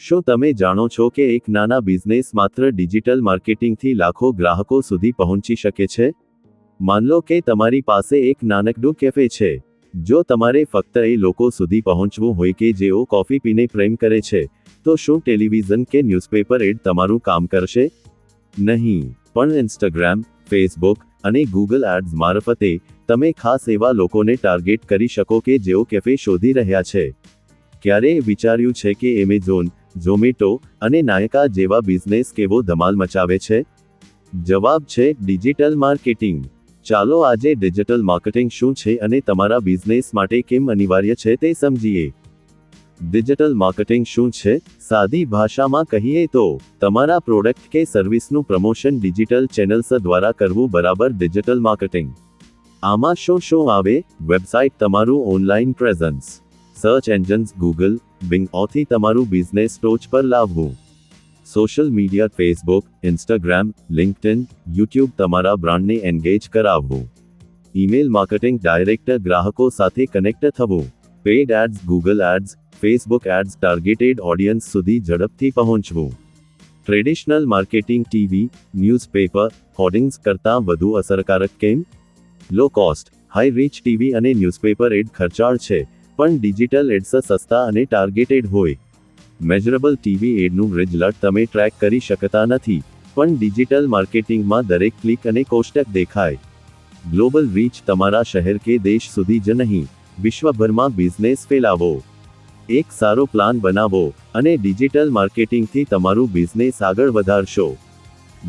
શું તમે જાણો છો કે એક નાના બિઝનેસ માત્ર ડિજિટલ માર્કેટિંગથી લાખો ગ્રાહકો સુધી પહોંચી શકે છે? માનલો કે તમારી પાસે એક નાનકડું કેફે છે, જો તમારે ફક્ત એ લોકો સુધી પહોંચવું હોય કે જેઓ કોફી પીને પ્રેમ કરે છે, તો શું ટેલિવિઝન કે ન્યૂઝપેપર એડ તમારું કામ કરશે? નહીં, પણ ઇન્સ્ટાગ્રામ, ફેસબુક અને ગૂગલ એડ્સ મારફતે તમે ખાસ એવા લોકોને ટાર્ગેટ કરી શકો કે જેઓ કેફે શોધી રહ્યા છે. ક્યારેય વિચાર્યું છે કે એમેઝોન ઝોમેટો અને નાયકા જેવા બિઝનેસ કેવો ધમાલ મચાવે છે? જવાબ છે ડિજિટલ માર્કેટિંગ ચાલો આજે ડિજિટલ માર્કેટિંગ શું છે અને તમારા બિઝનેસ માટે કેમ અનિવાર્ય છે તે સમજીએ. ડિજિટલ માર્કેટિંગ શું છે? સાદી ભાષામાં કહીએ તો, તમારા પ્રોડક્ટ કે સર્વિસનું પ્રમોશન ડિજિટલ ચેનલ્સ દ્વારા કરવું બરાબર ડિજિટલ માર્કેટિંગ આમાં શું શું આવે? વેબસાઇટ તમારું online presence search engines Google Bing ઓથી તમારું બિઝનેસ ટોચ પર લાવવું social media Facebook Instagram LinkedIn YouTube તમારા બ્રાન્ડને એન્ગેજ કરાવવું ઈમેલ માર્કેટિંગ ડાયરેક્ટર ગ્રાહકો સાથે કનેક્ટ થવું paid ads Google ads Facebook ads targeted audience સુધી ઝડપથી પહોંચવું traditional marketing TV newspaper hoardings કરતાં વધુ અસરકારક કેમ low cost high reach TV અને ન્યૂઝપેપર એડ ખર્ચાળ છે પણ ડિજિટલ એડ્સ સસ્તા અને ટાર્ગેટેડ હોય. મેજરેબલ ટીવી એડનું રિઝલ્ટ તમે ટ્રેક કરી શકતા નથી, પણ ડિજિટલ માર્કેટિંગમાં દરેક ક્લિક અને કોષ્ટક દેખાય. ગ્લોબલ રીચ તમારા શહેર કે દેશ સુધી જ નહીં, વિશ્વભરમાં બિઝનેસ ફેલાવો. એક સારો પ્લાન બનાવો અને ડિજિટલ માર્કેટિંગથી તમારું બિઝનેસ આગળ વધારશો.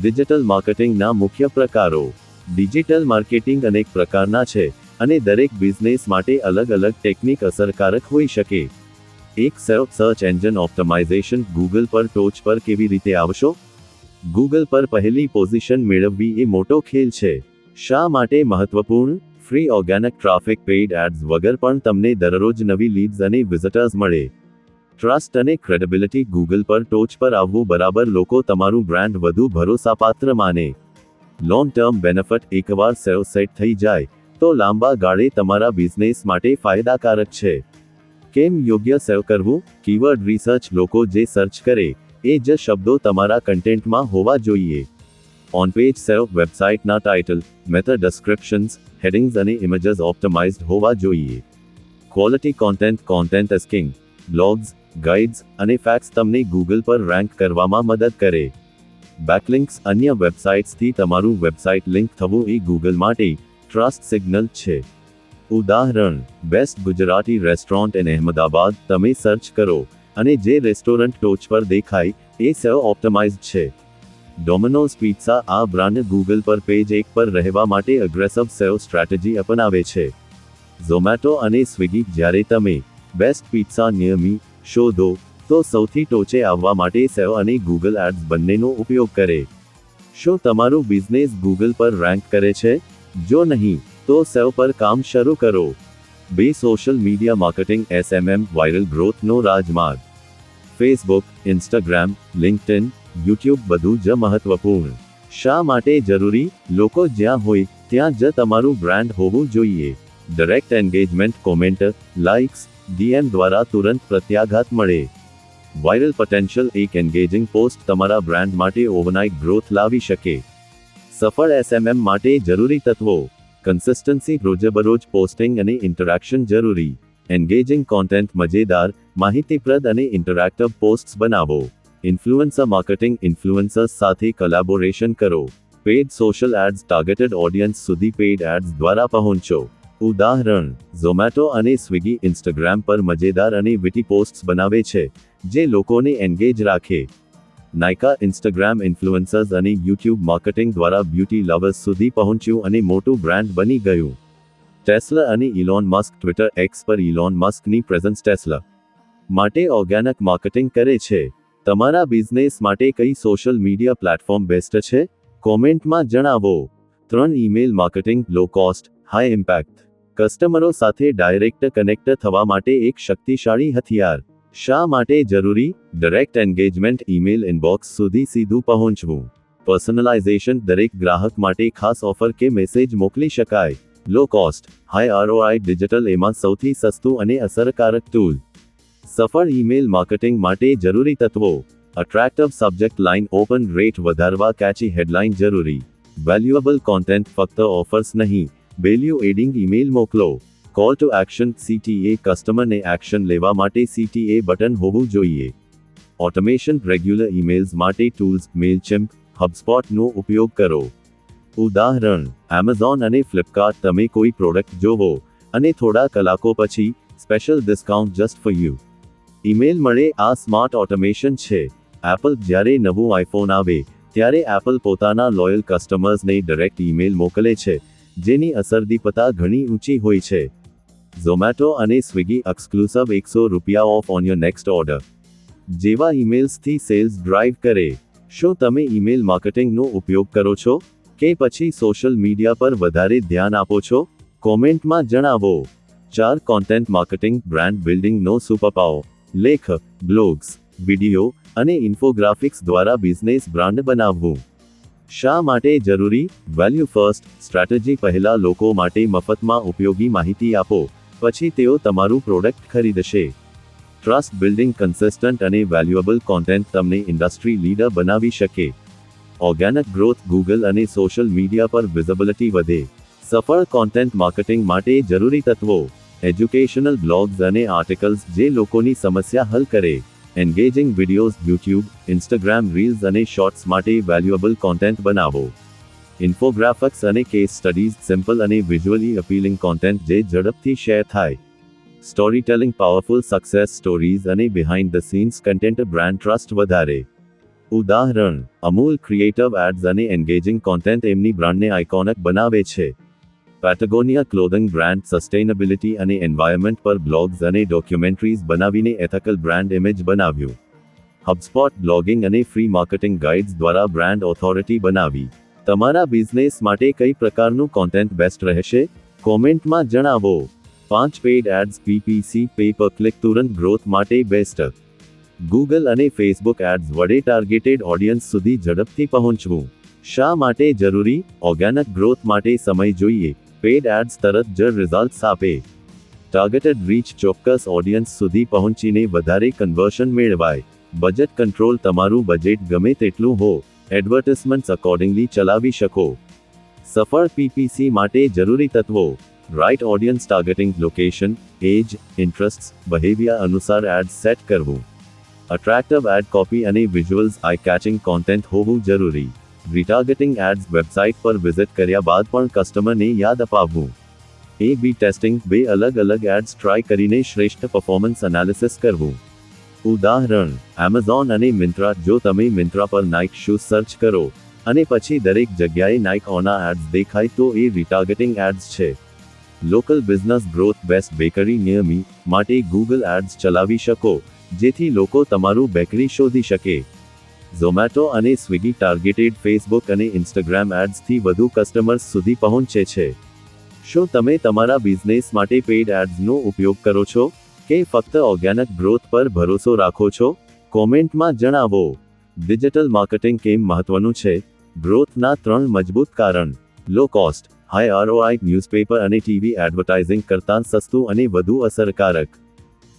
ડિજિટલ માર્કેટિંગના મુખ્ય પ્રકારો. ડિજિટલ માર્કેટિંગ અનેક પ્રકારના છે. અને દરેક બિઝનેસ માટે અલગ અલગ ટેકનિક અસરકારક હોઈ શકે. એક self search engine optimization Google પર ટોચ પર કેવી રીતે આવશો? ગૂગલ પર પહેલી પોઝિશન મેળવવી એ મોટો ખેલ છે. શા માટે મહત્વપૂર્ણ? Free organic traffic paid ads વગર પણ તમને દરરોજ નવી લીડ્સ અને વિઝિટર્સ મળે. ટ્રસ્ટ અને ક્રેડિબિલિટી ગૂગલ પર ટોચ પર આવવું બરાબર લોકો તમારું બ્રાન્ડ વધુ ભરોસાપાત્ર માને. લોંગ ટર્મ બેનિફિટ એકવાર સેવ સેટ થઈ જાય. તો લાંબા ગાળે તમારા બિઝનેસ માટે ફાયદાકારક છે. કેમ યોગ્ય સેવ કરવું? કીવર્ડ રિસર્ચ લોકો જે સર્ચ કરે, એ જ શબ્દો તમારા કન્ટેન્ટમાં હોવા જોઈએ. ઓન પેજ સેવ વેબસાઇટના ટાઇટલ મેથડ ડિસ્ક્રિપ્શન્સ હેડિંગ્સ અને ઇમેજીસ ઓપ્ટિમાઇઝ્ડ હોવા જોઈએ. Quality content content is king blogs guides અને ફેક્ટ્સ તમને ગૂગલ પર રેન્ક કરવામાં મદદ કરે. બેકલિંક્સ અન્ય વેબસાઇટ્સથી તમારું વેબસાઇટ લિંક થવું એ ગૂગલ માટે ટ્રસ્ટ સિગ્નલ છે. ઉદાહરણ best Gujarati restaurant in Ahmedabad તમે સર્ચ કરો, અને જે રેસ્ટોરન્ટ ટોચ પર દેખાય, એ સૌ ઓપ્ટમાઇઝ છે. ડોમિનોઝ પિઝા આ બ્રાન્ડ ગૂગલ પર પેજ એક પર રહેવા માટે અગ્રેસિવ સેવ સ્ટ્રેટેજી અપનાવે છે. ઝોમેટો અને સ્વિગી જ્યારે તમે બેસ્ટ પિઝા નિયમી, શોધો, તો સૌથી ટોચે આવવા માટે સેવ અને ગૂગલ એડ્સ બંનેનો ઉપયોગ કરે. શું તમારું બિઝનેસ ગૂગલ પર રેન્ક કરે છે? જો નહીં, તો સૌ પર કામ શરૂ કરો. બે social media marketing SMM viral ગ્રોથનો રાજમાર્ગ. ફેસબુક ઇન્સ્ટાગ્રામ લિંક્ડઇન યુટ્યુબ બધું જ મહત્વપૂર્ણ. શા માટે જરૂરી? લોકો જ્યાં હોય, ત્યાં જ તમારું બ્રાન્ડ હોવું જોઈએ. Direct engagement comment likes DM દ્વારા તુરંત પ્રત્યાઘાત મળે. વાયરલ પોટેન્શિયલ એક એન્ગેજિંગ પોસ્ટ તમારા બ્રાન્ડ માટે ઓવરનાઇટ ગ્રોથ લાવી શકે. સફળ એસએમએમ માટે જરૂરી તત્વો કન્સિસ્ટન્સી રોજબરોજ પોસ્ટિંગ અને ઇન્ટરેક્શન જરૂરી એન્ગેજિંગ કોન્ટેન્ટ મજેદાર, માહિતીપ્રદ અને ઇન્ટરેક્ટિવ પોસ્ટ્સ બનાવો ઇન્ફ્લુએન્સર માર્કેટિંગ ઇન્ફ્લુએન્સર્સ સાથે કોલેબોરેશન કરો paid social ads targeted audience સુધી પેડ એડ્સ દ્વારા પહોંચો. ઉદાહરણ ઝોમેટો અને સ્વિગી ઇન્સ્ટાગ્રામ પર મજેદાર અને વિટી પોસ્ટ્સ બનાવે છે, જે લોકોને એન્ગેજ રાખે નાયકા ઇન્સ્ટાગ્રામ ઇન્ફ્લુએન્સર્સ અને યુટ્યુબ માર્કેટિંગ દ્વારા બ્યુટી લવર્સ સુધી પહોંચ્યું અને મોટું બ્રાન્ડ બની ગયું. ટેસ્લા અને ઇલોન મસ્ક ટ્વિટર એક્સ પર ઇલોન મસ્કની પ્રેઝન્સ ટેસ્લા માટે ઓર્ગેનિક માર્કેટિંગ કરે છે. તમારા બિઝનેસ માટે કઈ સોશિયલ મીડિયા પ્લેટફોર્મ બેસ્ટ છે? કોમેન્ટમાં જણાવો. ત્રણ email marketing low cost high impact કસ્ટમરો સાથે ડાયરેક્ટ કનેક્ટ થવા માટે એક શક્તિશાળી હથિયાર. શા માટે જરૂરી? ડાયરેક્ટ એન્ગેજમેન્ટ ઈમેલ ઇનબોક્સ સુધી સીધું પહોંચવું. પર્સનલાઇઝેશન દરેક ગ્રાહક માટે ખાસ ઓફર કે મેસેજ મોકલી શકાય. Low cost high ROI digital એમાં સૌથી સસ્તું અને અસરકારક ટૂલ સફળ ઈમેલ માર્કેટિંગ માટે જરૂરી તત્વો. Attractive subject line open rate વધારવા કેચી હેડલાઇન જરૂરી. વેલ્યુએબલ કોન્ટેન્ટ ફક્ત ઓફર્સ નહીં. વેલ્યુ એડિંગ ઈમેલ મોકલો. કોલ ટુ એક્શન સીટીએ કસ્ટમરને એક્શન લેવા માટે સીટીએ બટન હોવું જોઈએ. ઓટોમેશન રેગ્યુલર ઈમેલ્સ માટે ટૂલ્સ મેલચેમ્પ હબસ્પોટનો ઉપયોગ કરો. ઉદાહરણ એમેઝોન અને ફ્લિપકાર્ટ તમે કોઈ પ્રોડક્ટ જોવો અને થોડા કલાકો પછી special discount just for you email મળે, આ સ્માર્ટ ઓટોમેશન છે. એપલ જ્યારે નવું આઈફોન આવે, ત્યારે એપલ પોતાના લોયલ કસ્ટમર્સને ડાયરેક્ટ ઈમેલ મોકલે છે, જેની અસરદીપતા ઘણી ઊંચી હોય છે. ઝોમેટો અને સ્વિગી એક્સક્લુસિવ એકસો રૂપિયા off on your next order જેવા ઇમેલ્સથી સેલ્સ ડ્રાઈવ કરે, શું તમે ઈમેલ માર્કેટિંગનો ઉપયોગ કરો છો? કે પછી સોશિયલ મીડિયા પર વધારે ધ્યાન આપો છો? કોમેન્ટમાં જણાવો. ચાર કોન્ટેન્ટ માર્કેટિંગ બ્રાન્ડ બિલ્ડિંગનો સુપપાઓ લેખ બ્લોગ્સ વીડિયો અને ઇન્ફોગ્રાફિક્સ દ્વારા બિઝનેસ બ્રાન્ડ બનાવવું. શા માટે જરૂરી? વેલ્યુ ફર્સ્ટ સ્ટ્રેટેજી પહેલા લોકો માટે મફતમાં ઉપયોગી માહિતી આપો. પછી તેઓ તમારું પ્રોડક્ટ ખરીદશે. ટ્રસ્ટ બિલ્ડિંગ કન્સિસ્ટન્ટ અને વેલ્યુએબલ કોન્ટેન્ટ તમને ઇન્ડસ્ટ્રી લીડર બનાવી શકે. ઓર્ગેનિક ગ્રોથ ગૂગલ અને સોશિયલ મીડિયા પર વિઝિબિલિટી વધે. સફળ કોન્ટેન્ટ માર્કેટિંગ માટે જરૂરી તત્વો. એજ્યુકેશનલ બ્લોગ્સ અને આર્ટિકલ્સ જે લોકોની સમસ્યા હલ કરે. Engaging videos YouTube Instagram reels અને શોર્ટ્સ માટે વેલ્યુએબલ કોન્ટેન્ટ બનાવો. ઇન્ફોગ્રાફિક્સ અને કેસ સ્ટડીઝ, સિમ્પલ અને વિઝ્યુઅલી અપીલિંગ કોન્ટેન્ટ જે ઝડપથી શેર થાય. Story telling powerful success stories અને behind the scenes content brand trust વધારે. ઉદાહરણ, અમૂલ ક્રિએટિવ એડ્સ અને એન્ગેજિંગ કોન્ટેન્ટ એમની બ્રાન્ડને આઇકોનિક બનાવે છે. પેટાગોનિયા ક્લોથિંગ બ્રાન્ડ સસ્ટેનેબિલિટી અને એન્વાયરમેન્ટ પર બ્લોગ્સ અને ડોક્યુમેન્ટરીઝ બનાવીને એથિકલ બ્રાન્ડ ઇમેજ બનાવ્યું. હબસ્પોટ બ્લોગિંગ અને ફ્રી માર્કેટિંગ ગાઈડ્સ દ્વારા બ્રાન્ડ ઓથોરિટી બનાવી. તમારા બિઝનેસ માટે કઈ પ્રકારનું કોન્ટેન્ટ બેસ્ટ રહેશે? કોમેન્ટમાં જણાવો. પાંચ paid ads PPC pay per click તુરંત ગ્રોથ માટે બેસ્ટ ગૂગલ અને ફેસબુક એડ્સ વડે ટાર્ગેટેડ ઓડિયન્સ સુધી ઝડપથી પહોંચવું. શા માટે જરૂરી? ઓર્ગેનિક ગ્રોથ માટે સમય જોઈએ. પેડ એડ્સ તરત જ રિઝલ્ટ્સ આપે. ટાર્ગેટેડ રીચ ચોક્કસ ઓડિયન્સ સુધી પહોંચીને વધારે કન્વર્શન મેળવાય. બજેટ કંટ્રોલ તમારું બજેટ ગમે તેટલું હો. એડવર્ટિઝમેન્ટ્સ અકોર્ડિંગલી ચલાવી શકો. સફળ પીપીસી માટે જરૂરી તત્વો. Right audience targeting location age interest behaviour અનુસાર એડ સેટ કરવું. અટ્રેક્ટિવ એડ કોપી અને વિઝ્યુઅલ્સ આઈ કેચિંગ કોન્ટેન્ટ હોવું જરૂરી. રિટાર્ગેટિંગ એડ્સ વેબસાઇટ પર વિઝિટ કર્યા બાદ પણ કસ્ટમરને યાદ અપાવવું. એ બી ટેસ્ટિંગ બે અલગ અલગ એડ્સ ટ્રાય કરીને શ્રેષ્ઠ પરફોર્મન્સ એનાલિસિસ કરવું. ઉદાહરણ એમેઝોન અને મિન્ત્રા જો તમે મિન્ત્રા પર નાઇક શૂઝ સર્ચ કરો, અને પછી દરેક જગ્યાએ નાઇક ઓના એડ્સ દેખાય તો એ રિટાર્ગેટિંગ એડ્સ છે. Local business growth best bakery નિયમી માટે ગૂગલ એડ્સ ચલાવી શકો, જેથી લોકો તમારું બેકરી શોધી શકે. ઝોમેટો અને સ્વિગી ટાર્ગેટેડ ફેસબુક અને ઇન્સ્ટાગ્રામ એડ્સથી વધુ કસ્ટમર્સ સુધી પહોંચે છે. શું તમે તમારા બિઝનેસ માટે પેઇડ એડ્સનો ઉપયોગ કરો છો? કે ફક્ત ઓર્ગેનિક ગ્રોથ પર ભરોસો રાખો છો? કોમેન્ટમાં જણાવો. ડિજિટલ માર્કેટિંગ કેમ મહત્વનું છે? ગ્રોથના ત્રણ મજબૂત કારણ. Low cost high ROI newspaper અને ટીવી એડવર્ટાઇઝિંગ કરતાં સસ્તું અને વધુ અસરકારક.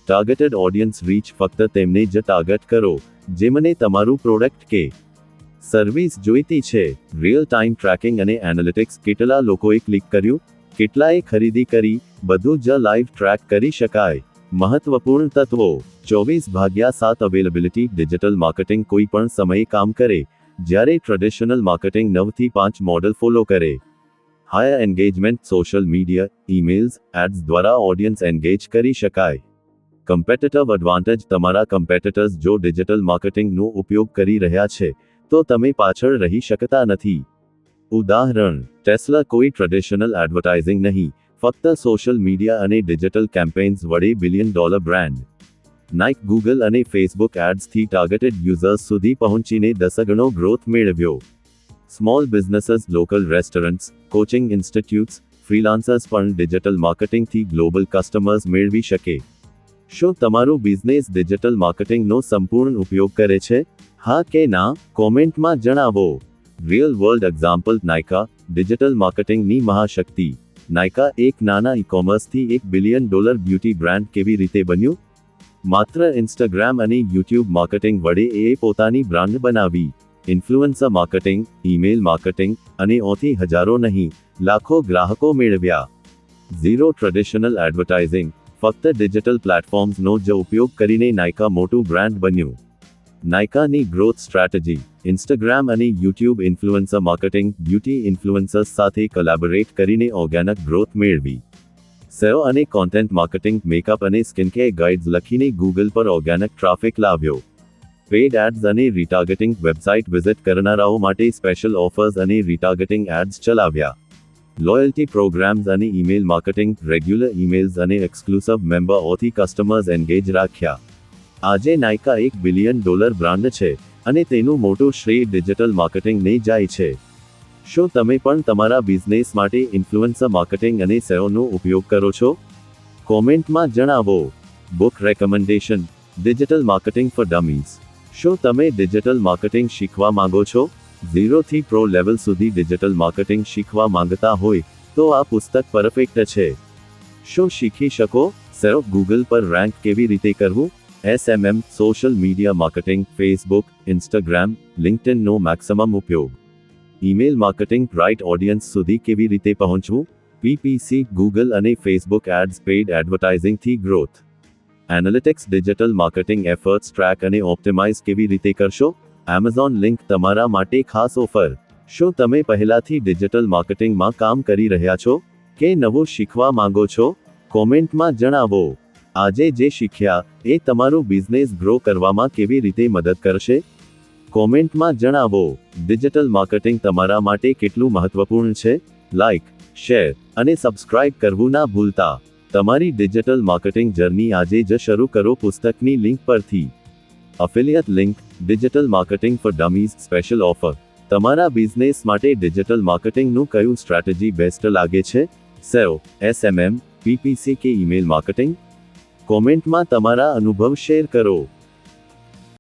ટાર્ગેટેડ ઓડિયન્સ રીચ ફક્ત તેમને જ ટાર્ગેટ કરો, જેમને તમારું પ્રોડક્ટ કે સર્વિસ જોઈતી છે. રિયલ ટાઈમ ટ્રેકિંગ અને એનાલિટિક્સ કેટલા લોકોએ ક્લિક કર્યું? કેટલાએ ખરીદી કરી? બધું જ લાઈવ ટ્રેક કરી શકાય. મહત્વપૂર્ણ તત્વો. ચોવીસ ભાગ્યા સાત અવેલેબિલિટી ડિજિટલ માર્કેટિંગ કોઈ પણ સમયે કામ કરે. જ્યારે ટ્રેડિશનલ માર્કેટિંગ નવથી પાંચ મોડલ ફોલો કરે. Higher engagement social media emails ads દ્વારા ઓડિયન્સ એન્ગેજ કરી શકાય. કમ્પેટેટિવ એડવાન્ટેજ તમારા કમ્પેટેટર્સ જો ડિજિટલ માર્કેટિંગનો ઉપયોગ કરી રહ્યા છે, તો તમે પાછળ રહી શકતા નથી. ઉદાહરણ ટેસ્લા કોઈ ટ્રેડિશનલ એડવર્ટાઇઝિંગ નહીં. ફક્ત સોશિયલ મીડિયા અને ડિજિટલ કેમ્પેન્સ વડે billion dollar brand Nike Google અને ફેસબુક એડ્સથી ટાર્ગેટેડ યુઝર્સ સુધી પહોંચીને દસગણો ગ્રોથ મેળવ્યો small businesses local restaurants coaching institutes freelancers પણ ડિજિટલ માર્કેટિંગથી ગ્લોબલ કસ્ટમર્સ મેળવી શકે શું તમારું બિઝનેસ ડિજિટલ માર્કેટિંગનો સંપૂર્ણ ઉપયોગ કરે છે હા કે ના કોમેન્ટમાં જણાવો real world example Nykaa digital માર્કેટિંગની મહાશક્તિ નાયકા એક નાના ઈ કોમર્સથી એક બિલિયન ડોલર બ્યુટી બ્રાન્ડ કેવી રીતે બન્યું? માત્ર ઇન્સ્ટાગ્રામ અને યુટ્યુબ માર્કેટિંગ વડે એ પોતાની બ્રાન્ડ બનાવી. ઇન્ફ્લુએન્સર માર્કેટિંગ ઈમેલ માર્કેટિંગ અને ઓથી હજારો નહીં, લાખો ગ્રાહકો મેળવ્યા. ઝીરો ટ્રેડિશનલ એડવર્ટાઇઝિંગ ફક્ત ડિજિટલ પ્લેટફોર્મ્સનો જ ઉપયોગ કરીને નાયકા મોટું બ્રાન્ડ બન્યું. નાયકાની ગ્રોથ સ્ટ્રેટેજી ઇન્સ્ટાગ્રામ અને YouTube influencer marketing beauty influencers સાથે કોલેબોરેટ કરીને ઓર્ગેનિક ગ્રોથ મેળવી. સેઓ અને કોન્ટેન્ટ માર્કેટિંગ મેકઅપ અને સ્કિનકેર ગાઈડ્સ લખીને ગૂગલ પર ઓર્ગેનિક ટ્રાફિક લાવ્યો. પેડ એડ્સ અને રીટાર્ગેટિંગ વેબસાઇટ વિઝિટ કરનારાઓ માટે સ્પેશિયલ ઓફર્સ અને રીટાર્ગેટિંગ એડ્સ ચલાવ્યા. લોયલ્ટી પ્રોગ્રામ્સ અને ઈમેલ માર્કેટિંગ રેગ્યુલર ઈમેલ્સ અને એક્સક્લુસિવ મેમ્બરોથી કસ્ટમર્સ એન્ગેજ રાખ્યા. આજે નાયકા એક બિલિયન ડોલર બ્રાન્ડ છે અને તેનું મોટું શ્રેય ડિજિટલ માર્કેટિંગને જાય છે. શું તમે પણ તમારા બિઝનેસ માટે ઇન્ફ્લુએન્સર માર્કેટિંગ અને સેઓનો ઉપયોગ કરો છો? કોમેન્ટમાં જણાવો. Book recommendation. Digital marketing for dummies શું તમે ડિજિટલ માર્કેટિંગ શીખવા માંગો છો? ઝીરોથી પ્રો લેવલ સુધી ડિજિટલ માર્કેટિંગ શીખવા માંગતા હોય તો આ પુસ્તક પરફેક્ટ છે. શું શીખી શકો? સેરો ગૂગલ પર રેન્ક કેવી રીતે કરવું? SMM social media marketing Facebook Instagram લિંક્ડઇનનો maximum ઉપયોગ ઈમેલ માર્કેટિંગ રાઇટ ઓડિયન્સ સુધી કેવી રીતે પહોંચવું પીપીસી ગૂગલ અને Facebook ads paid એડવર્ટાઇઝિંગથી growth analytics digital marketing efforts track અને ઓપ્ટિમાઇઝ કેવી રીતે કરશો એમેઝોન લિંક તમારા માટે ખાસ ઓફર શું તમે પહેલાથી ડિજિટલ માર્કેટિંગમાં કામ કરી રહ્યા છો કે નવું શીખવા માંગો છો કોમેન્ટમાં જણાવો આજે જે શીખ્યા, એ તમારું બિઝનેસ ગ્રો કરવામાં કેવી રીતે મદદ કરશે? કોમેન્ટમાં જણાવો, ડિજિટલ માર્કેટિંગ તમારા માટે કેટલું મહત્વપૂર્ણ છે? લાઇક શેર, અને સબસ્ક્રાઇબ કરવું ના ભૂલતા. તમારી ડિજિટલ માર્કેટિંગ જર્ની આજે જ શરૂ કરો પુસ્તકની લિંક પરથી. Affiliate link, digital marketing for dummies special offer. તમારા બિઝનેસ માટે ડિજિટલ માર્કેટિંગનું કયું સ્ટ્રેટેજી બેસ્ટ લાગે છે? સેવ એસએમએમ પીપીસી કે ઈમેલ માર્કેટિંગ? કોમેન્ટમાં તમારા અનુભવ શેર કરો.